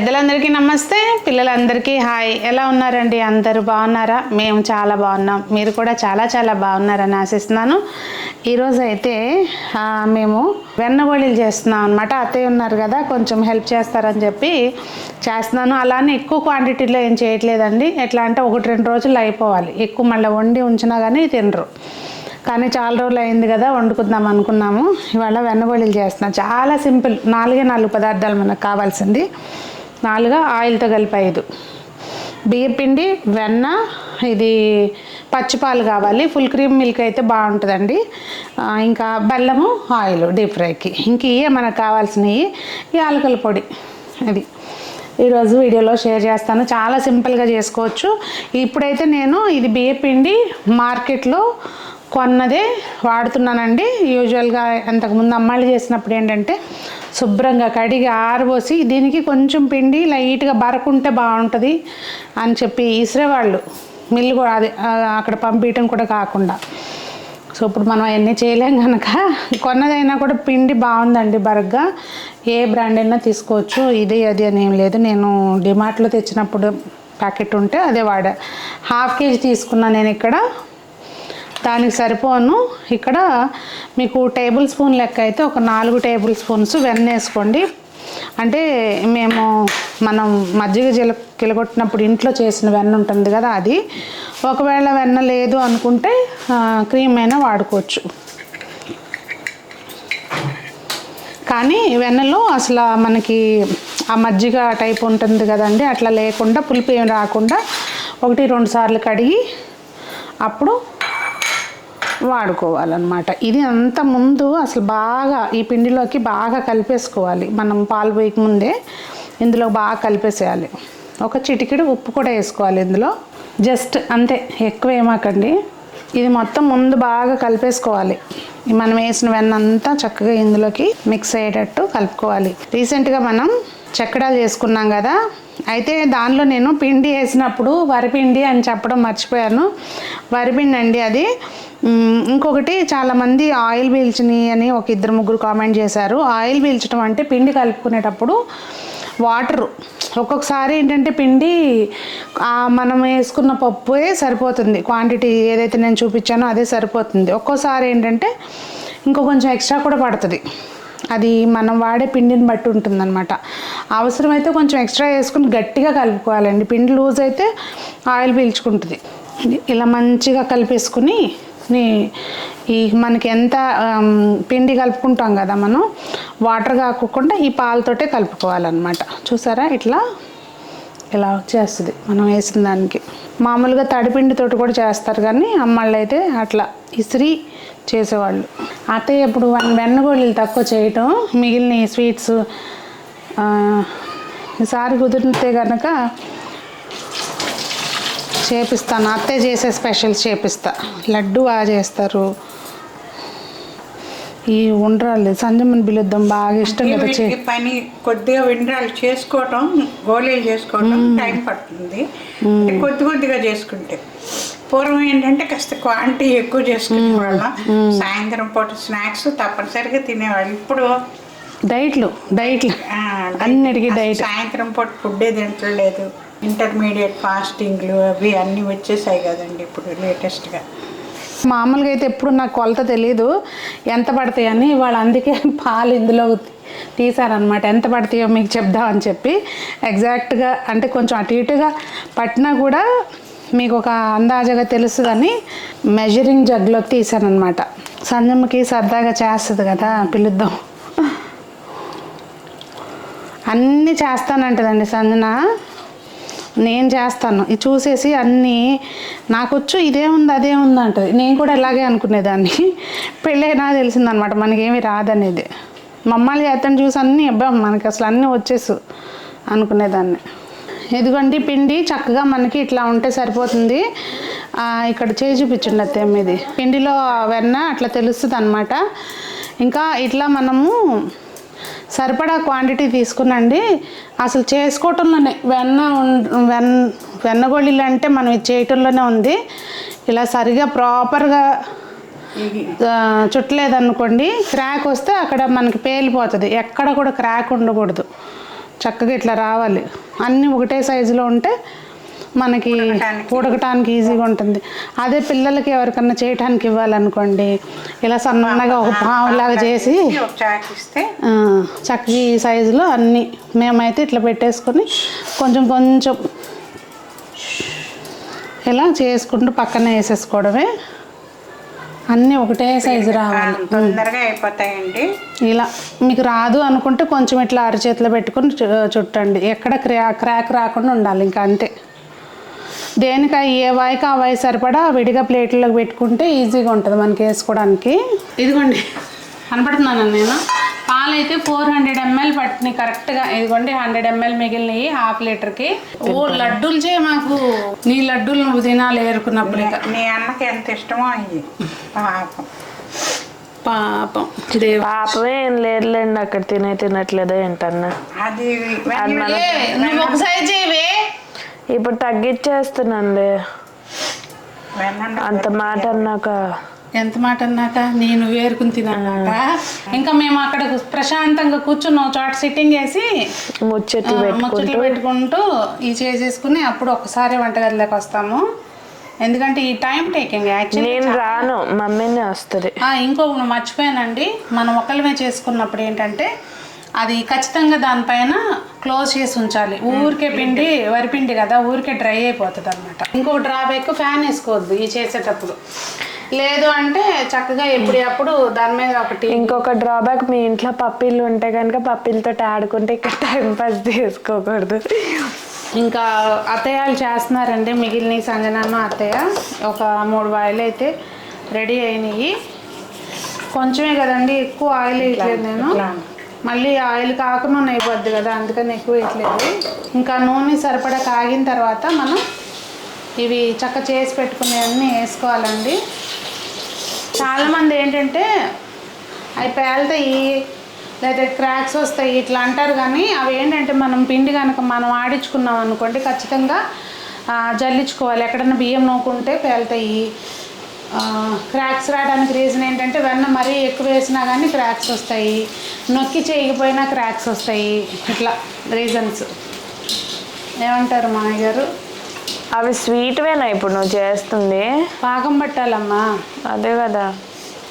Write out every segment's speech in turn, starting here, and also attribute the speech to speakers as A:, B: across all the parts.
A: పెద్దలందరికీ నమస్తే. పిల్లలందరికీ హాయ్. ఎలా ఉన్నారండి? అందరూ బాగున్నారా? మేము చాలా బాగున్నాం. మీరు కూడా చాలా చాలా బాగున్నారని ఆశిస్తున్నాను. ఈరోజు అయితే మేము వెన్నగోళీలు చేస్తున్నాం అనమాట అత్తయ్య ఉన్నారు కదా కొంచెం హెల్ప్ చేస్తారని చెప్పి చేస్తున్నాను. అలానే ఎక్కువ క్వాంటిటీలో ఏం చేయట్లేదండి. ఎట్లా అంటే ఒకటి రెండు రోజులు అయిపోవాలి. ఎక్కువ మళ్ళీ వండి ఉంచినా కానీ తినరు. కానీ చాలా రోజులు అయింది కదా వండుకుందాం అనుకున్నాము. ఇవాళ వెన్నగోళీలు చేస్తున్నాం. చాలా సింపుల్. నాలుగే నాలుగు పదార్థాలు మనకు కావాల్సింది. నాలుగు ఆయిల్తో కలిపి ఐదు బియ్యపిండి వెన్న ఇది పచ్చిపాలు కావాలి. ఫుల్ క్రీమ్ మిల్క్ అయితే బాగుంటుందండి. ఇంకా బెల్లము ఆయిల్ డీప్ ఫ్రైకి. ఇంక ఇవే మనకు కావాల్సినవి యాలకల పొడి. అది ఈరోజు వీడియోలో షేర్ చేస్తాను. చాలా సింపుల్గా చేసుకోవచ్చు. ఇప్పుడైతే నేను ఇది బియ్యపిండి మార్కెట్లో కొన్నదే వాడుతున్నానండి. యూజువల్గా అంతకుముందు అమ్మాయిలు చేసినప్పుడు ఏంటంటే శుభ్రంగా కడిగి ఆరబోసి దీనికి కొంచెం పిండి లైట్గా బరకుంటే బాగుంటుంది అని చెప్పి ఇసిరేవాళ్ళు మిల్లు కూడా అది అక్కడ పంపించడం కూడా కాకుండా. సో ఇప్పుడు మనం అవన్నీ చేయలేం కనుక కొన్నదైనా కూడా పిండి బాగుందండి బరగ్గా. ఏ బ్రాండ్ అయినా తీసుకోవచ్చు. ఇది అది అని ఏం లేదు. నేను డిమార్ట్లో తెచ్చినప్పుడు ప్యాకెట్ ఉంటే అదే వాడా. హాఫ్ కేజీ తీసుకున్నా నేను ఇక్కడ. దానికి సరిపోను. ఇక్కడ మీకు టేబుల్ స్పూన్ లెక్క అయితే ఒక నాలుగు టేబుల్ స్పూన్స్ వెన్న వేసుకోండి. అంటే మేము మనం మజ్జిగ జిల కిలగొట్టినప్పుడు ఇంట్లో చేసిన వెన్న ఉంటుంది కదా అది. ఒకవేళ వెన్న లేదు అనుకుంటే క్రీమ్ అయినా వాడుకోవచ్చు. కానీ వెన్నలో అసలు మనకి ఆ మజ్జిగ టైప్ ఉంటుంది కదండి అట్లా లేకుండా పులుపు ఏం రాకుండా ఒకటి రెండు సార్లు కడిగి అప్పుడు వాడుకోవాలన్నమాట. ఇది అంత ముందు అసలు బాగా ఈ పిండిలోకి బాగా కలిపేసుకోవాలి. మనం పాలు పోయక ముందే ఇందులో బాగా కలిపేసేయాలి. ఒక చిటికెడు ఉప్పు కూడా వేసుకోవాలి ఇందులో. జస్ట్ అంతే ఎక్కువ ఏమాకండి. ఇది మొత్తం ముందు బాగా కలిపేసుకోవాలి. మనం వేసిన వెన్న అంతా చక్కగా ఇందులోకి మిక్స్ అయ్యేటట్టు కలుపుకోవాలి. రీసెంట్గా మనం చక్కడాలు చేసుకున్నాం కదా. అయితే దానిలో నేను పిండి వేసినప్పుడు వరిపిండి అని చెప్పడం మర్చిపోయాను. వరిపిండి అండి అది. ఇంకొకటి చాలామంది ఆయిల్ పీల్చిని అని ఒక ఇద్దరు ముగ్గురు కామెంట్ చేశారు. ఆయిల్ పీల్చడం అంటే పిండి కలుపుకునేటప్పుడు వాటరు. ఒక్కొక్కసారి ఏంటంటే పిండి మనం వేసుకున్న పప్పుయే సరిపోతుంది. క్వాంటిటీ ఏదైతే నేను చూపించానో అదే సరిపోతుంది. ఒక్కోసారి ఏంటంటే ఇంకో కొంచెం ఎక్స్ట్రా కూడా పడుతుంది. అది మనం వాడే పిండిని బట్టి ఉంటుందన్నమాట. అవసరమైతే కొంచెం ఎక్స్ట్రా వేసుకుని గట్టిగా కలుపుకోవాలండి. పిండి లూజ్ అయితే ఆయిల్ పీల్చుకుంటుంది. ఇలా మంచిగా కలిపేసుకుని నీ- ఈ మనకి ఎంత పిండి కలుపుకుంటాం కదా మనం వాటర్ కాకుండా ఈ పాలతోటే కలుపుకోవాలన్నమాట. చూసారా ఇట్లా? ఇలా వచ్చేస్తుంది మనం వేసిన దానికి. మామూలుగా తడిపిండితోటి కూడా చేస్తారు కానీ అమ్మాళ్ళు అయితే అట్లా ఇసిరి చేసేవాళ్ళు. అత్తయ్య ఇప్పుడు వన్ వెన్నగోళీలు తక్కువ చేయటం మిగిలిన స్వీట్స్ ఈసారి కుదిరితే కనుక చేపిస్తాను. అత్తయ్య చేసే స్పెషల్స్ చేపిస్తా. లడ్డు బాగా చేస్తారు. ఈ ఉండ్రాళ్ళు సంజమని పిలుద్దాం బాగా ఇష్టం కదా
B: పని కొద్దిగా విండ్రాలు చేసుకోవటం గోళీలు చేసుకోవటం టైం పడుతుంది. కొద్ది కొద్దిగా చేసుకుంటే. పూర్వం ఏంటంటే కాస్త క్వాంటిటీ ఎక్కువ చేసుకునే వాళ్ళం. సాయంత్రం పూట స్నాక్స్ తప్పనిసరిగా తినేవాళ్ళు. ఇప్పుడు
A: డైట్లు డైట్లు. అన్నిటికీ డైట్.
B: సాయంత్రం పూట ఫుడ్డే తింటలేదు ఇంటర్మీడియట్ ఫాస్టింగ్లు అవి అన్నీ వచ్చేసాయి కదండి ఇప్పుడు లేటెస్ట్గా.
A: మామూలుగా అయితే ఎప్పుడు నాకు కొలత తెలియదు ఎంత పడతాయని వాళ్ళు అందుకే పాలు ఇందులో తీసారనమాట ఎంత పడతాయో మీకు చెప్దామని చెప్పి. ఎగ్జాక్ట్గా అంటే కొంచెం అటు ఇటుగా పట్టినా కూడా మీకు ఒక అందాజగా తెలుస్తుందని మెజరింగ్ జగ్లోకి తీసానమాట సంజమ్మకి సరదాగా చేస్తుంది కదా పిలుద్దాం. అన్నీ చేస్తానంటదండి సంజన. నేను చేస్తాను. ఇది చూసేసి అన్నీ నాకొచ్చు ఇదే ఉంది అదే ఉంది అంటది. నేను కూడా ఇలాగే అనుకునేదాన్ని. పెళ్ళైనా తెలిసిందనమాట మనకేమీ రాదనేది. మమ్మల్ని చేస్తాను చూసి అన్నీ అబ్బా మనకి అసలు అన్నీ వచ్చేసు అనుకునేదాన్ని. ఎదుగండి పిండి చక్కగా మనకి ఇట్లా ఉంటే సరిపోతుంది. ఇక్కడ చేయి చూపించండి అత్తేం ఇది పిండిలో వెన్న అట్లా తెలుస్తుంది అనమాట ఇంకా ఇట్లా మనము సరిపడా క్వాంటిటీ తీసుకునండి. అసలు చేసుకోవటంలోనే వెన్న వెన్ వెన్న వెన్నగోళీలు అంటే మనం ఇది చేయటంలోనే ఉంది. ఇలా సరిగా ప్రాపర్గా చుట్టలేదనుకోండి క్రాక్ వస్తే అక్కడ మనకి పేలిపోతుంది. ఎక్కడ కూడా క్రాక్ ఉండకూడదు. చక్కగా ఇట్లా రావాలి. అన్నీ ఒకటే సైజులో ఉంటే మనకి
B: ఉడకటానికి.
A: ఈజీగా ఉంటుంది. అదే పిల్లలకి ఎవరికన్నా చేయటానికి ఇవ్వాలనుకోండి ఇలా సన్నగా ఒక పావులాగా చేసి చక్కగా ఈ సైజులో అన్నీ మేమైతే ఇట్లా పెట్టేసుకొని కొంచెం కొంచెం ఇలా చేసుకుంటూ పక్కన వేసేసుకోవడమే. అన్నీ ఒకటే సైజు రావాలి.
B: తొందరగా అయిపోతాయండి.
A: ఇలా మీకు రాదు అనుకుంటే కొంచెం ఇట్లా అరచేతిలో పెట్టుకొని చుట్టండి. ఎక్కడ క్రా క్రాక్ రాకుండా ఉండాలి ఇంకా అంతే. దేనికి ఏ వాయికి ఆ వాయి సరిపడా విడిగా ప్లేట్లోకి పెట్టుకుంటే ఈజీగా ఉంటుంది మనకి వేసుకోవడానికి. ఇదిగోండి. కనపడుతున్నాను నేను? పాలు అయితే ఫోర్ హండ్రెడ్ ఎంఎల్ పట్టినాయి కరెక్ట్గా ఇదిగోండి హండ్రెడ్ ఎంఎల్ మిగిలినాయి హాఫ్ లీటర్కి ఓ లడ్డూలు చేయ మాకు. నీ లడ్డూలు నువ్వు తినాలి ఏరుకున్నప్పుడు ఇక.
B: నీ అన్నకి ఎంత ఇష్టమో అయ్యి. పాపం.
A: పాపం. దేవా.
C: పాపమే ఏం లేదులేండి అక్కడ తినే తినట్లేదో ఏంటన్నా
B: అది
A: ఏ, నువ్వు ఒకసారి చేయవే.
C: ఇప్పుడు తగ్గించేస్తున్నానులే. అంత మాట అన్నాక
A: ఎంత మాట అన్నాక? నేను వేరుకుని తిన్నాక ఇంకా మేము అక్కడ ప్రశాంతంగా కూర్చున్నాం. చోట సిట్టింగ్ వేసి
C: ముచ్చట్లు
A: ముచ్చట్లు పెట్టుకుంటూ ఇది చేసేసుకుని అప్పుడు ఒకసారి వంటగదిలోకి వస్తాము. ఎందుకంటే ఈ టైం టేకింగ్ యాక్చువల్లీ
C: నేను రాను. మమ్మీనే వస్తుంది.
A: ఇంకొక మర్చిపోయానండి. మనం ఒకళ్ళమే చేసుకున్నప్పుడు ఏంటంటే అది ఖచ్చితంగా దానిపైన క్లోజ్ చేసి ఉంచాలి. ఊరికే పిండి వరిపిండి కదా ఊరికే డ్రై అయిపోతుంది అనమాట ఇంకొక డ్రాబ్యాక్ ఫ్యాన్ వేసుకోవద్దు ఈ చేసేటప్పుడు. లేదు అంటే చక్కగా ఎప్పుడప్పుడు దాని మీద ఒకటి
C: ఇంకొక డ్రాబ్యాక్ మీ ఇంట్లో పప్పీలు ఉంటే కనుక పప్పీలతో ఆడుకుంటే ఇక్కడ టైం పాస్ చేసుకోకూడదు.
A: ఇంకా అత్తయ్యలు చేస్తున్నారండి మిగిలిన సంజనమ్మ అత్తయ్య. ఒక మూడు వాయిలు అయితే రెడీ అయినాయి. కొంచెమే కదండి ఎక్కువ ఆయిల్ వేయట్లేదు నేను. మళ్ళీ ఆయిల్ కాకుండా అయిపోద్ది కదా అందుకని ఎక్కువ వేయట్లేదు. ఇంకా నూనె సరిపడా కాగిన తర్వాత మనం ఇవి చక్క చేసి పెట్టుకునేవన్నీ వేసుకోవాలండి. చాలామంది ఏంటంటే అవి పేలుతాయి లేదా క్రాక్స్ వస్తాయి ఇట్లా అంటారు కానీ అవి ఏంటంటే మనం పిండి కనుక మనం ఆడించుకున్నాం అనుకోండి ఖచ్చితంగా జల్లించుకోవాలి. ఎక్కడన్నా బియ్యం నూకుంటే పేలుతాయి. క్రాక్స్ రావడానికి రీజన్ ఏంటంటే వెన్న మరీ ఎక్కువ వేసినా కానీ క్రాక్స్ వస్తాయి. నొక్కి చేయకపోయినా క్రాక్స్ వస్తాయి. ఇట్లా రీజన్స్. ఏమంటారు మామయ్య గారు?
C: అవి స్వీట్వేనా ఇప్పుడు నువ్వు చేస్తుంది?
A: పాకం పట్టాలమ్మా.
C: అదే కదా.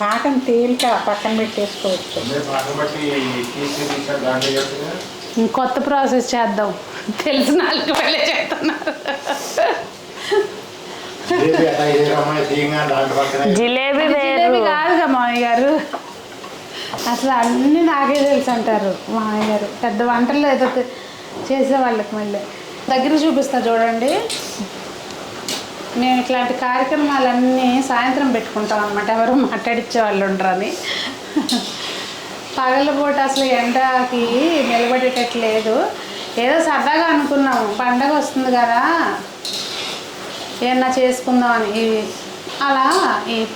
B: పాకం తేలిక పక్కన పెట్టేసుకోవచ్చు.
A: కొత్త ప్రాసెస్ చేద్దాం. తెలిసిన వాళ్ళకి వెళ్ళే చేస్తున్నారు.
D: జిలేబీ
C: జిలేబీ
A: కాదుగా మామయ్య గారు. అసలు అన్ని నాకే తెలుసు అంటారు మామయ్య గారు. పెద్ద వంటలు ఏదో తె- చేసే వాళ్ళకి మళ్ళీ. దగ్గర చూపిస్తా చూడండి. మేము ఇట్లాంటి కార్యక్రమాలన్నీ సాయంత్రం పెట్టుకుంటాం అనమాట ఎవరు మాట్లాడిచ్చే వాళ్ళు ఉండరని పగలపూట అసలు ఎండకి నిలబడేటట్లేదు. ఏదో సరదాగా అనుకున్నాం. పండగ వస్తుంది కదా. ఏమన్నా చేసుకుందాం అని. అలా ఈ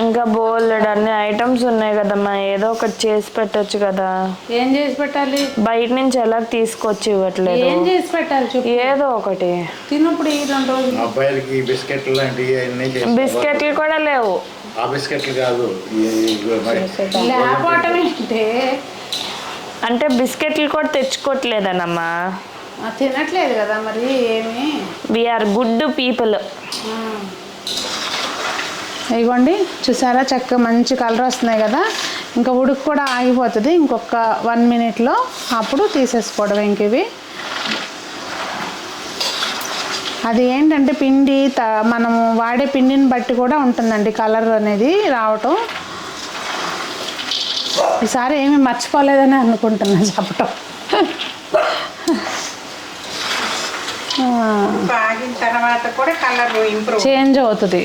C: ఇంకా బోల్డ్ అన్ని ఐటమ్స్ ఉన్నాయి కదమ్మా. ఏదో ఒకటి చేసి పెట్టొచ్చు కదా.
A: ఏం చేసి పెట్టాలి?
C: బయట నుంచి ఎలా తీసుకొచ్చి ఇవ్వట్లేదు?
A: ఏం చేసి పెట్టాలి చెప్పు.
C: ఏదో ఒకటి.
A: తిన్నప్పుడు ఈ రెండు రోజులు.
D: అబ్బాయిలకి బిస్కెట్లు లాంటివి అన్నీ
C: బిస్కెట్లు కూడా లేవు.
D: ఆ బిస్కెట్లు కాదు ఈ- ఈ మరి.
A: లేకపోవటం ఏంటే
C: అంటే. బిస్కెట్లు కూడా తెచ్చుకోవట్లేదనమ్మా
A: ఆ, తినట్లేదు కదా మరి ఏమి?
C: వీఆర్ గుడ్ పీపుల్
A: ఆ. ఇదిగోండి చూసారా? చక్కగా మంచి కలర్ వస్తున్నాయి కదా? ఇంకా ఉడుకు కూడా ఆగిపోతుంది. ఇంకొక వన్ మినిట్లో అప్పుడు తీసేసుకోవడం ఇంక ఇవి. అది ఏంటంటే పిండి త మనము వాడే పిండిని బట్టి కూడా ఉంటుందండి కలర్ అనేది రావటం. ఈసారి ఏమి మర్చిపోలేదని అనుకుంటున్నా చెప్పటం. ఆ.
B: ఆగిన తర్వాత కూడా కలర్ ఇంప్రూవ్
A: చేంజ్ అవుతుంది.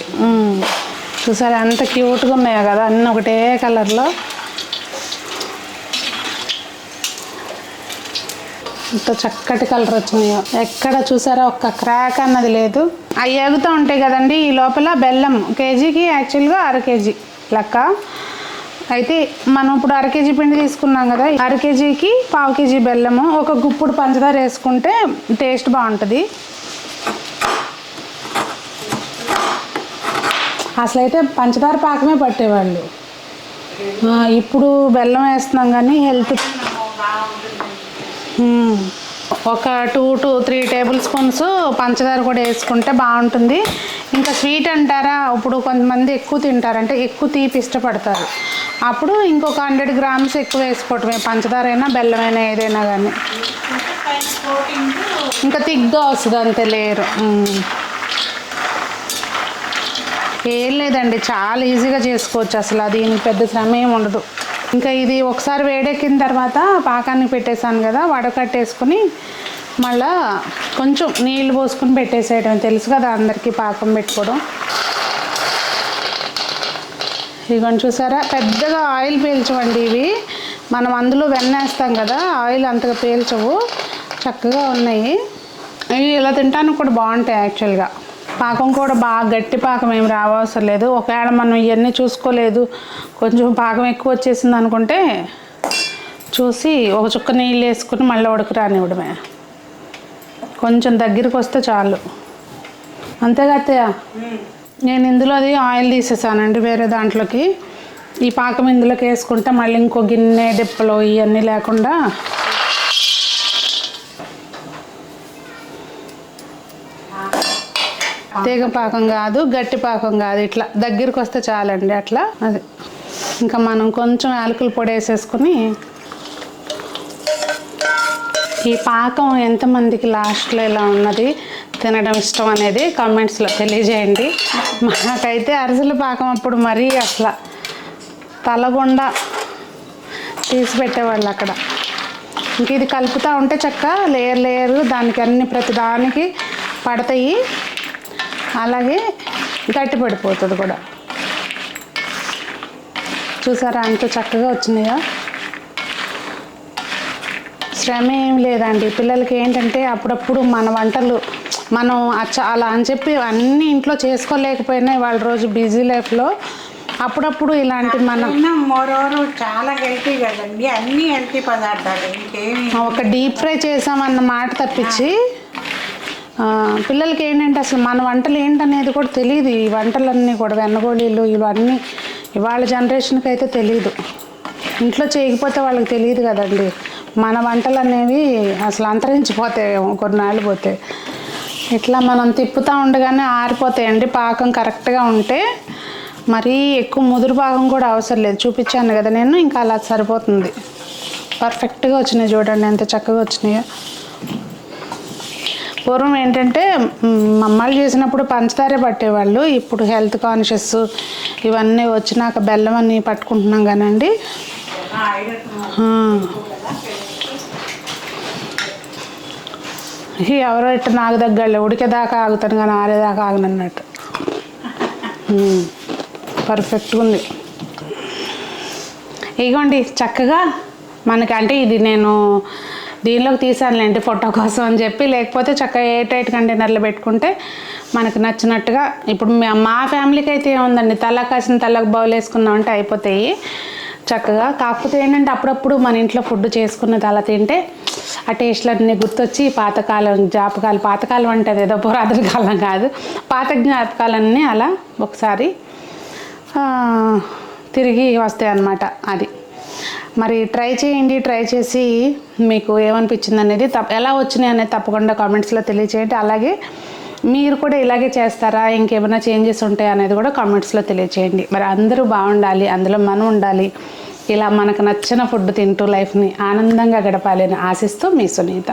A: చూసారా ఎంత క్యూట్గా ఉన్నాయో కదా అన్నీ ఒకటే కలర్లో. ఎంత చక్కటి కలర్ వచ్చినాయో. ఎక్కడ చూసారా ఒక్క క్రాక్ అన్నది లేదు. అవి ఎగుతూ ఉంటాయి కదండి ఈ లోపల బెల్లం కేజీకి యాక్చువల్గా అర కేజీ లెక్క. అయితే మనం ఇప్పుడు అర కేజీ పిండి తీసుకున్నాం కదా అర కేజీకి పావు కేజీ బెల్లము ఒక గుప్పుడు పంచదార వేసుకుంటే టేస్ట్ బాగుంటుంది. అసలైతే పంచదార పాకమే పట్టేవాళ్ళు. ఇప్పుడు బెల్లం వేస్తున్నాం కానీ హెల్త్. ఒక two to three tablespoons పంచదార కూడా వేసుకుంటే బాగుంటుంది. ఇంకా స్వీట్ అంటారా? ఇప్పుడు కొంతమంది ఎక్కువ తింటారు. అంటే ఎక్కువ తీపి ఇష్టపడతారు. అప్పుడు ఇంకొక హండ్రెడ్ గ్రామ్స్ ఎక్కువ వేసుకోవటమే. పంచదార అయినా బెల్లమైనా ఏదైనా కానీ. ఇంకా తిగ్గా వస్తుంది అంతే లేరు. ఏం లేదండి చాలా ఈజీగా చేసుకోవచ్చు అసలు. అది దీనికి పెద్ద శ్రమ ఏమి ఉండదు. ఇంకా ఇది ఒకసారి వేడెక్కిన తర్వాత పాకానికి పెట్టేశాను కదా వడకట్టేసుకుని మళ్ళా కొంచెం నీళ్ళు పోసుకుని పెట్టేసేయడం తెలుసు కదా అందరికీ పాకం పెట్టుకోవడం. ఇదిగోండి చూసారా? పెద్దగా ఆయిల్ పీల్చవండి ఇవి. మనం అందులో వెన్నేస్తాం కదా ఆయిల్ అంతగా పీల్చవు. చక్కగా ఉన్నాయి. ఇవి ఇలా తింటానికి కూడా బాగుంటాయి యాక్చువల్గా. పాకం కూడా బాగా గట్టి పాకం ఏం రావసరం లేదు. ఒకవేళ మనం ఇవన్నీ చూసుకోలేదు కొంచెం పాకం ఎక్కువ వచ్చేసింది అనుకుంటే చూసి ఒక చుక్క నీళ్ళు వేసుకుని మళ్ళీ ఉడక రానివ్వడమే. కొంచెం దగ్గరికి వస్తే చాలు. అంతేగా అత్తయ్య? నేను ఇందులో అది ఆయిల్ తీసేసానండి వేరే దాంట్లోకి. ఈ పాకం ఇందులోకి వేసుకుంటే మళ్ళీ ఇంకో గిన్నె డిప్పలు ఇవన్నీ లేకుండా తీగ పాకం కాదు గట్టి పాకం కాదు ఇట్లా దగ్గరికి వస్తే చాలండి అట్లా. అది ఇంకా మనం కొంచెం యాలకుల పొడి వేసేసుకుని ఈ పాకం ఎంతమందికి లాస్ట్లో ఇలా ఉన్నది తినడం ఇష్టం అనేది కామెంట్స్లో తెలియజేయండి. మాకైతే అరిసెల పాకం అప్పుడు మరీ అసలు తలగొండ తీసి పెట్టేవాళ్ళు అక్కడ. ఇంక ఇది కలుపుతూ ఉంటే చక్క లేయర్ లేయర్ దానికి అన్ని ప్రతి దానికి పడతాయి. అలాగే గట్టి పడిపోతుంది కూడా. చూసారా అంత చక్కగా వచ్చినాయో? శ్రమ ఏం లేదండి. పిల్లలకి ఏంటంటే అప్పుడప్పుడు మన వంటలు మనం అచ్చ అలా అని చెప్పి అన్నీ ఇంట్లో చేసుకోలేకపోయినా వాళ్ళ రోజు బిజీ లైఫ్లో అప్పుడప్పుడు ఇలాంటి మనం
B: మోరోవర్ చాలా హెల్తీ కదండి. అన్ని హెల్తీ పదార్థాలు ఇంకేమి
A: ఒక డీప్ ఫ్రై చేసామన్న మాట తప్పించి పిల్లలకి ఏంటంటే అసలు మన వంటలు ఏంటనేది కూడా తెలియదు ఈ వంటలన్నీ కూడా వెన్నగోళీలు ఇవన్నీ ఇవాళ జనరేషన్కి అయితే తెలియదు ఇంట్లో చేయకపోతే వాళ్ళకి తెలియదు కదండి. మన వంటలు అనేవి అసలు అంతరించిపోతాయి కొన్నాళ్ళు పోతే. ఇట్లా మనం తిప్పుతూ ఉండగానే ఆరిపోతాయండి. పాకం కరెక్ట్గా ఉంటే మరీ ఎక్కువ ముదురు పాకం కూడా అవసరం లేదు. చూపించాను కదా నేను ఇంకా అలా సరిపోతుంది. పర్ఫెక్ట్గా వచ్చినాయి చూడండి ఎంత చక్కగా వచ్చినాయో. పూర్వం ఏంటంటే మమ్మల్ని చేసినప్పుడు పంచదారే పట్టేవాళ్ళు. ఇప్పుడు హెల్త్ కాన్షియస్ ఇవన్నీ వచ్చినాక బెల్లం అని పట్టుకుంటున్నాం కానండి. ఎవరో ఇట్ట నాకు దగ్గరలే ఉడికేదాకా ఆగుతాను కానీ ఆరేదాకా ఆగనన్నట్టు అన్నట్టు. పర్ఫెక్ట్గా ఉంది. ఇగోండి చక్కగా మనకి అంటే ఇది నేను దీనిలోకి తీసానులేండి ఫోటో కోసం అని చెప్పి లేకపోతే చక్కగా ఏ టైట్ కంటైనర్లో పెట్టుకుంటే మనకు నచ్చినట్టుగా ఇప్పుడు మా- ఫ్యామిలీకి అయితే ఏముందండి తల కాసిన తలకు బౌల్ వేసుకున్నామంటే అయిపోతాయి చక్కగా. కాకపోతే ఏంటంటే అప్పుడప్పుడు మన ఇంట్లో ఫుడ్ చేసుకున్నది అలా తింటే ఆ టేస్ట్లన్నీ గుర్తొచ్చి పాతకాలం జ్ఞాపకాలు పాతకాలం అంటే ఏదో పురాతన కాలం కాదు పాత జ్ఞాపకాలన్నీ అలా ఒకసారి తిరిగి వస్తాయి అన్నమాట అది. మరి ట్రై చేయండి ట్రై చేసి మీకు ఏమనిపించింది అనేది తప్ప ఎలా వచ్చినాయి అనేది తప్పకుండా కామెంట్స్లో తెలియచేయండి. అలాగే మీరు కూడా ఇలాగే చేస్తారా? ఇంకేమైనా చేంజెస్ ఉంటాయి అనేది కూడా కామెంట్స్లో తెలియచేయండి. మరి అందరూ బాగుండాలి అందులో మనం ఉండాలి. ఇలా మనకు నచ్చిన ఫుడ్ తింటూ లైఫ్ని ఆనందంగా గడపాలి అని ఆశిస్తూ మీ సునీత.